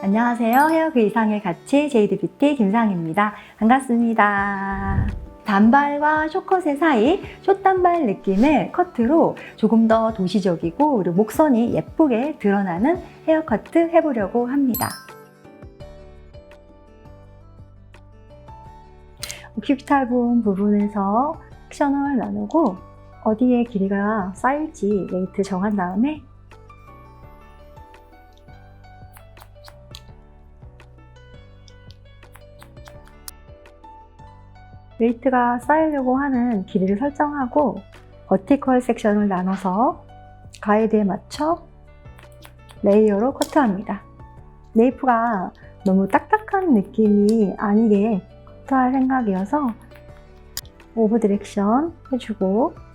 안녕하세요. 헤어 그 이상의 가치 제이드 뷰티 김상입니다. 반갑습니다. 단발과 쇼컷의 사이 숏단발 느낌의 커트로 조금 더 도시적이고 그리고 목선이 예쁘게 드러나는 헤어커트 해보려고 합니다. 큐탈본 부분에서 섹션을 나누고 어디에 길이가 쌓일지 웨이트 정한 다음에 웨이트가 쌓이려고 하는 길이를 설정하고 버티컬 섹션을 나눠서 가이드에 맞춰 레이어로 커트합니다. 네이프가 너무 딱딱한 느낌이 아니게 커트할 생각이어서 오브 디렉션 해주고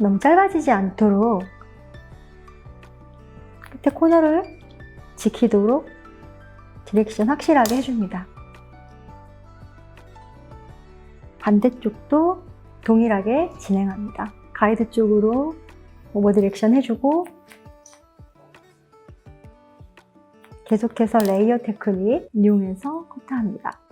너무 짧아지지 않도록 끝에 코너를 지키도록 디렉션 확실하게 해줍니다. 반대쪽도 동일하게 진행합니다. 가이드 쪽으로 오버 디렉션 해주고 계속해서 레이어 테크닉 이용해서 커트합니다.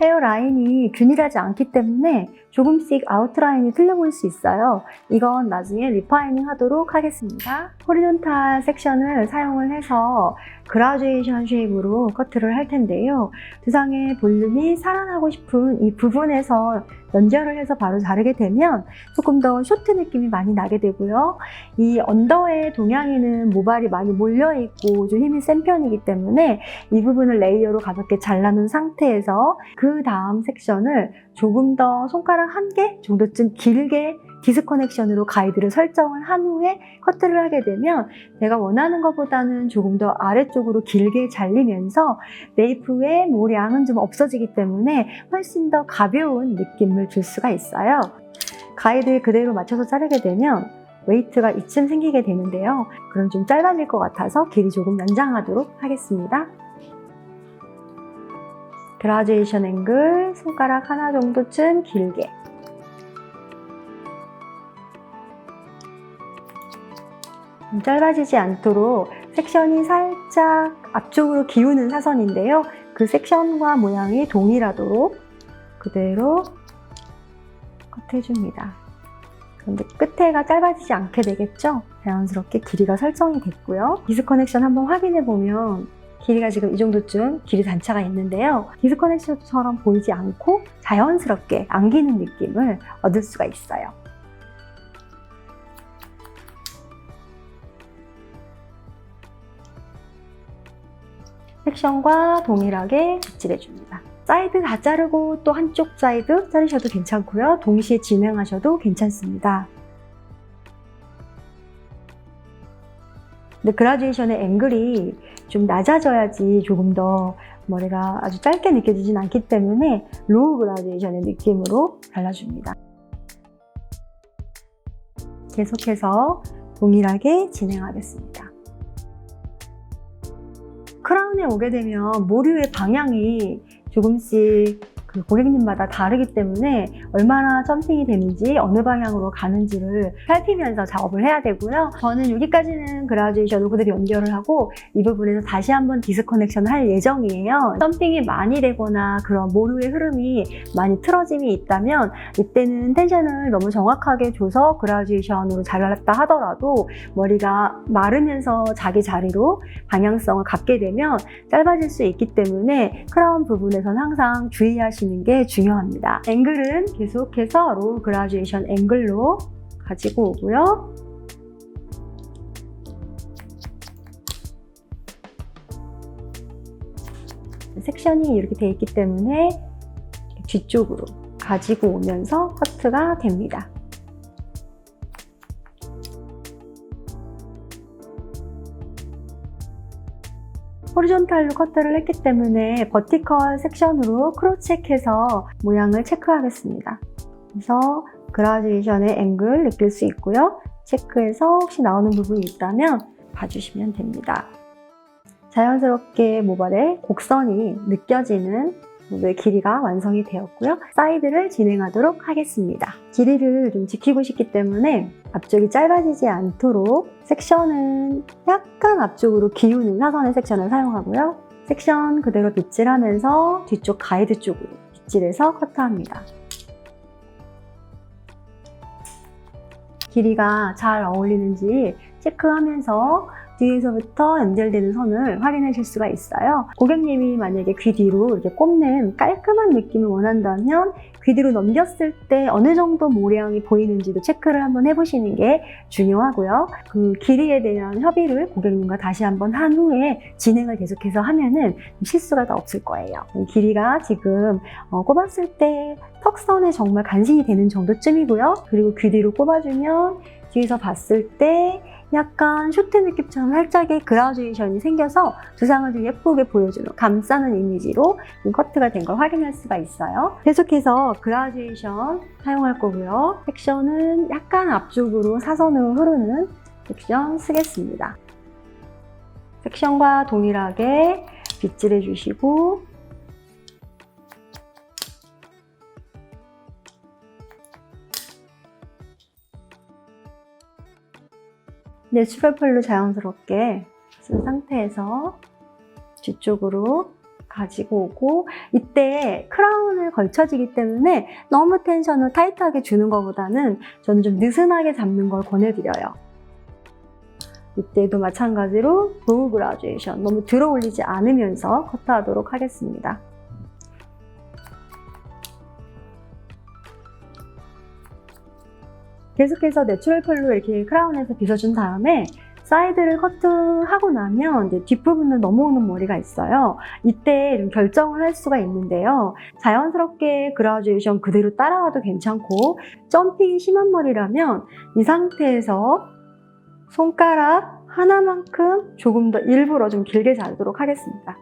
헤어 라인이 균일하지 않기 때문에 조금씩 아웃라인이 틀려 보일 수 있어요. 이건 나중에 리파이닝 하도록 하겠습니다. 호리존탈 섹션을 사용을 해서 그라듀에이션 쉐입으로 커트를 할 텐데요. 두상의 볼륨이 살아나고 싶은 이 부분에서 연결을 해서 바로 자르게 되면 조금 더 쇼트 느낌이 많이 나게 되고요. 이 언더의 동양에는 모발이 많이 몰려있고 좀 힘이 센 편이기 때문에 이 부분을 레이어로 가볍게 잘라놓은 상태에서 그 다음 섹션을 조금 더 손가락 한 개 정도쯤 길게 디스커넥션으로 가이드를 설정을 한 후에 커트를 하게 되면 내가 원하는 것보다는 조금 더 아래쪽으로 길게 잘리면서 네이프의 모량은 좀 없어지기 때문에 훨씬 더 가벼운 느낌을 줄 수가 있어요. 가이드에 그대로 맞춰서 자르게 되면 웨이트가 이쯤 생기게 되는데요. 그럼 좀 짧아질 것 같아서 길이 조금 연장하도록 하겠습니다. 그라듀에이션 앵글 손가락 하나 정도쯤 길게 좀 짧아지지 않도록 섹션이 살짝 앞쪽으로 기우는 사선인데요. 그 섹션과 모양이 동일하도록 그대로 커트해줍니다. 그런데 끝에가 짧아지지 않게 되겠죠? 자연스럽게 길이가 설정이 됐고요. 디스커넥션 한번 확인해 보면 길이가 지금 이 정도쯤 길이 단차가 있는데요. 디스커넥션처럼 보이지 않고 자연스럽게 안기는 느낌을 얻을 수가 있어요. 섹션과 동일하게 빗질해 줍니다. 사이드 다 자르고 또 한쪽 사이드 자르셔도 괜찮고요. 동시에 진행하셔도 괜찮습니다. 근데 그라듀에이션의 앵글이 좀 낮아져야지 조금 더 머리가 아주 짧게 느껴지진 않기 때문에 로우 그라듀에이션의 느낌으로 발라줍니다. 계속해서 동일하게 진행하겠습니다. 크라운에 오게 되면 모류의 방향이 조금씩 그 고객님마다 다르기 때문에 얼마나 점핑이 되는지 어느 방향으로 가는지를 살피면서 작업을 해야 되고요. 저는 여기까지는 그라듀에이션으로 그대로 연결을 하고 이 부분에서 다시 한번 디스커넥션 할 예정이에요. 점핑이 많이 되거나 그런 모류의 흐름이 많이 틀어짐이 있다면 이때는 텐션을 너무 정확하게 줘서 그라듀에이션으로 잘랐다 하더라도 머리가 마르면서 자기 자리로 방향성을 갖게 되면 짧아질 수 있기 때문에 크라운 부분에서는 항상 주의하시 는 게 중요합니다. 앵글은 계속해서 로우 그라듀에이션 앵글로 가지고 오고요. 섹션이 이렇게 돼 있기 때문에 뒤쪽으로 가지고 오면서 커트가 됩니다. 호리존탈로 커트를 했기 때문에 버티컬 섹션으로 크로스 체크해서 모양을 체크하겠습니다. 그래서 그라듀에이션의 앵글 느낄 수 있고요. 체크해서 혹시 나오는 부분이 있다면 봐주시면 됩니다. 자연스럽게 모발의 곡선이 느껴지는 모델 길이가 완성이 되었고요. 사이드를 진행하도록 하겠습니다. 길이를 좀 지키고 싶기 때문에 앞쪽이 짧아지지 않도록 섹션은 약간 앞쪽으로 기우는 사선의 섹션을 사용하고요. 섹션 그대로 빗질하면서 뒤쪽 가이드 쪽으로 빗질해서 커트합니다. 길이가 잘 어울리는지 체크하면서 뒤에서부터 연결되는 선을 확인하실 수가 있어요. 고객님이 만약에 귀 뒤로 이렇게 꼽는 깔끔한 느낌을 원한다면 귀 뒤로 넘겼을 때 어느 정도 모양이 보이는지도 체크를 한번 해보시는 게 중요하고요. 그 길이에 대한 협의를 고객님과 다시 한번 한 후에 진행을 계속해서 하면은 실수가 더 없을 거예요. 길이가 지금 어, 꼽았을 때 턱선에 정말 간신히 되는 정도쯤이고요. 그리고 귀 뒤로 꼽아주면 뒤에서 봤을 때 약간 쇼트 느낌처럼 살짝의 그라듀에이션이 생겨서 두상을 좀 예쁘게 보여주는 감싸는 이미지로 커트가 된 걸 확인할 수가 있어요. 계속해서 그라듀에이션 사용할 거고요. 섹션은 약간 앞쪽으로 사선으로 흐르는 섹션 쓰겠습니다. 섹션과 동일하게 빗질해 주시고 내추럴 펄로 자연스럽게 쓴 상태에서 뒤쪽으로 가지고 오고 이때 크라운을 걸쳐지기 때문에 너무 텐션을 타이트하게 주는 것보다는 저는 좀 느슨하게 잡는 걸 권해드려요. 이때도 마찬가지로 로우 그라듀에이션 너무 들어 올리지 않으면서 커트하도록 하겠습니다. 계속해서 내추럴 펄로 이렇게 크라운에서 빗어준 다음에 사이드를 커트하고 나면 이제 뒷부분은 넘어오는 머리가 있어요. 이때 좀 결정을 할 수가 있는데요. 자연스럽게 그라듀에이션 그대로 따라와도 괜찮고 점핑이 심한 머리라면 이 상태에서 손가락 하나만큼 조금 더 일부러 좀 길게 자르도록 하겠습니다.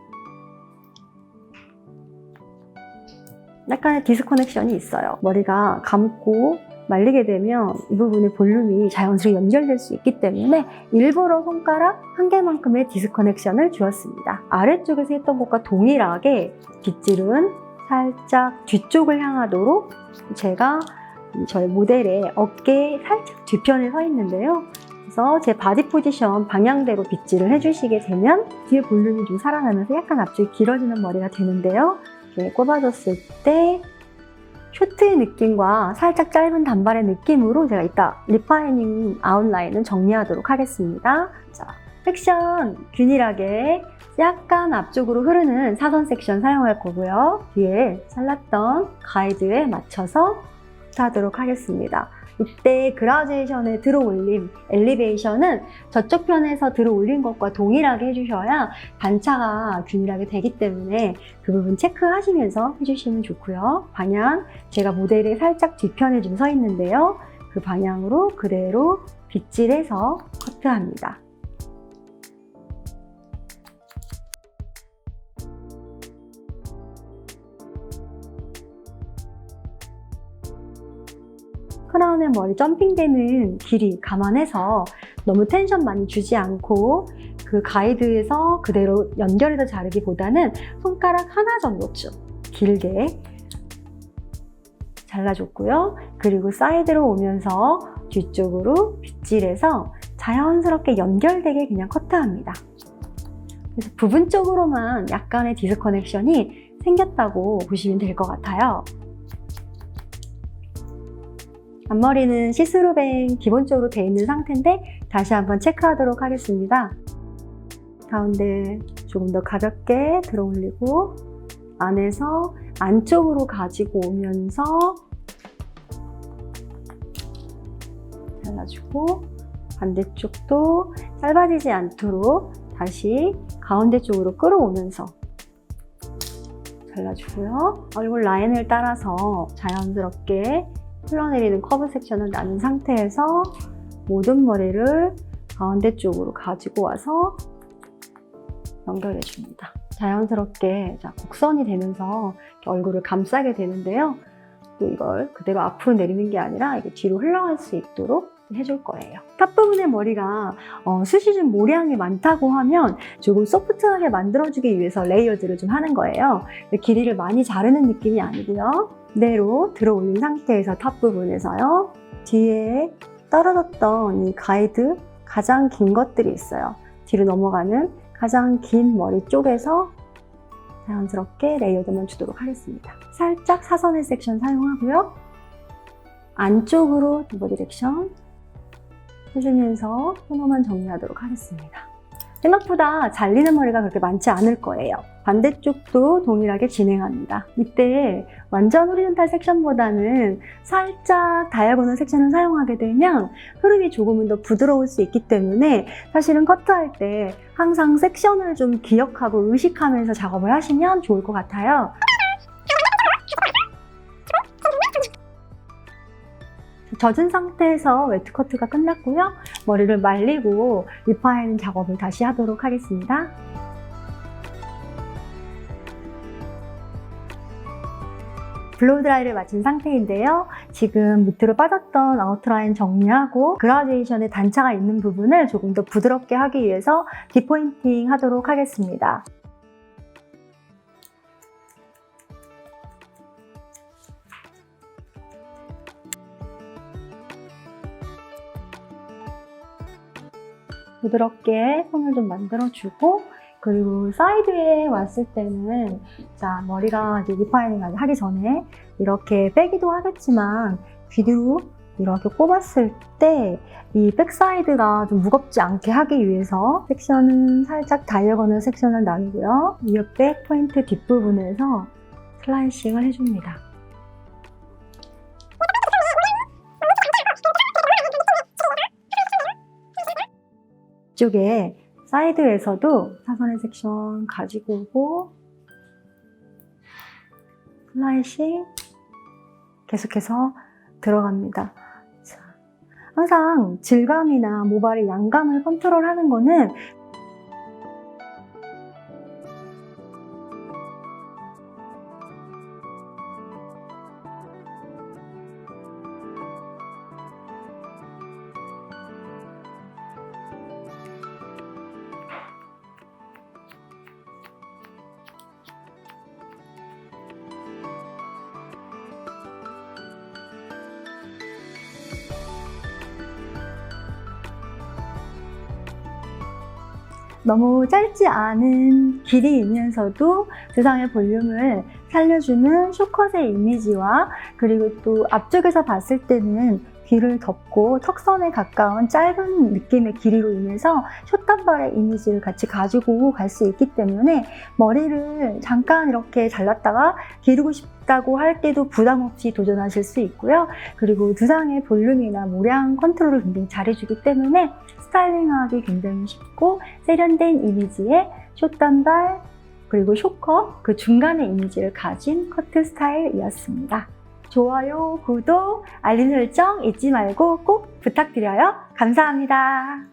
약간의 디스커넥션이 있어요. 머리가 감고 말리게 되면 이 부분의 볼륨이 자연스럽게 연결될 수 있기 때문에 일부러 손가락 한 개만큼의 디스커넥션을 주었습니다. 아래쪽에서 했던 것과 동일하게 빗질은 살짝 뒤쪽을 향하도록 제가 저희 모델의 어깨 살짝 뒤편에 서 있는데요. 그래서 제 바디 포지션 방향대로 빗질을 해주시게 되면 뒤에 볼륨이 좀 살아나면서 약간 앞쪽이 길어지는 머리가 되는데요. 이렇게 꼽아줬을 때 쇼트의 느낌과 살짝 짧은 단발의 느낌으로 제가 이따 리파이닝 아웃라인은 정리하도록 하겠습니다. 자, 섹션 균일하게 약간 앞쪽으로 흐르는 사선 섹션 사용할 거고요. 뒤에 잘랐던 가이드에 맞춰서 하도록 하겠습니다. 이때 그라듀에이션의 들어올림, 엘리베이션은 저쪽 편에서 들어올린 것과 동일하게 해주셔야 반차가 균일하게 되기 때문에 그 부분 체크하시면서 해주시면 좋고요. 방향, 제가 모델의 살짝 뒤편에 좀 서 있는데요. 그 방향으로 그대로 빗질해서 커트합니다. 크라운의 머리 점핑되는 길이 감안해서 너무 텐션 많이 주지 않고 그 가이드에서 그대로 연결해서 자르기보다는 손가락 하나 정도쯤 길게 잘라줬고요. 그리고 사이드로 오면서 뒤쪽으로 빗질해서 자연스럽게 연결되게 그냥 커트합니다. 그래서 부분적으로만 약간의 디스커넥션이 생겼다고 보시면 될 것 같아요. 앞머리는 시스루뱅 기본적으로 되어 있는 상태인데 다시 한번 체크하도록 하겠습니다. 가운데 조금 더 가볍게 들어 올리고 안에서 안쪽으로 가지고 오면서 잘라주고 반대쪽도 짧아지지 않도록 다시 가운데 쪽으로 끌어오면서 잘라주고요. 얼굴 라인을 따라서 자연스럽게 흘러내리는 커브 섹션을 나눈 상태에서 모든 머리를 가운데 쪽으로 가지고 와서 연결해 줍니다. 자연스럽게 자, 곡선이 되면서 얼굴을 감싸게 되는데요. 또 이걸 그대로 앞으로 내리는 게 아니라 이게 뒤로 흘러갈 수 있도록 해줄 거예요. 탑 부분의 머리가 어, 좀 모량이 많다고 하면 조금 소프트하게 만들어주기 위해서 레이어드를 좀 하는 거예요. 길이를 많이 자르는 느낌이 아니고요. 그대로 들어 올린 상태에서 탑 부분에서요. 뒤에 떨어졌던 이 가이드 가장 긴 것들이 있어요. 뒤로 넘어가는 가장 긴 머리 쪽에서 자연스럽게 레이어드만 주도록 하겠습니다. 살짝 사선의 섹션 사용하고요. 안쪽으로 두버 디렉션 해주면서 코너만 정리하도록 하겠습니다. 생각보다 잘리는 머리가 그렇게 많지 않을 거예요. 반대쪽도 동일하게 진행합니다. 이때 완전 호리존탈 섹션보다는 살짝 다이아고널 섹션을 사용하게 되면 흐름이 조금은 더 부드러울 수 있기 때문에 사실은 커트할 때 항상 섹션을 좀 기억하고 의식하면서 작업을 하시면 좋을 것 같아요. 젖은 상태에서 웨트 커트가 끝났고요. 머리를 말리고 리파이닝 작업을 다시 하도록 하겠습니다. 블로우 드라이를 마친 상태인데요. 지금 밑으로 빠졌던 아웃라인 정리하고 그라데이션의 단차가 있는 부분을 조금 더 부드럽게 하기 위해서 디포인팅 하도록 하겠습니다. 부드럽게 손을 좀 만들어주고 그리고 사이드에 왔을 때는 자 머리가 이제 리파이닝 하기 전에 이렇게 빼기도 하겠지만 뒤로 이렇게 꼽았을 때 이 백사이드가 좀 무겁지 않게 하기 위해서 섹션은 살짝 다이어거널 섹션을 나누고요. 위에 포인트 뒷부분에서 슬라이싱을 해줍니다. 이쪽에 사이드에서도 사선의 섹션 가지고 오고 슬라이싱 계속해서 들어갑니다. 자, 항상 질감이나 모발의 양감을 컨트롤하는 거는 너무 짧지 않은 길이이면서도 두상의 볼륨을 살려주는 쇼컷의 이미지와 그리고 또 앞쪽에서 봤을 때는 귀를 덮고 턱선에 가까운 짧은 느낌의 길이로 인해서 숏단발의 이미지를 같이 가지고 갈 수 있기 때문에 머리를 잠깐 이렇게 잘랐다가 기르고 싶다고 할 때도 부담 없이 도전하실 수 있고요. 그리고 두상의 볼륨이나 모량 컨트롤을 굉장히 잘해주기 때문에 스타일링하기 굉장히 쉽고 세련된 이미지의 숏단발 그리고 쇼컷 그 중간의 이미지를 가진 커트 스타일이었습니다. 좋아요, 구독, 알림 설정 잊지 말고 꼭 부탁드려요. 감사합니다.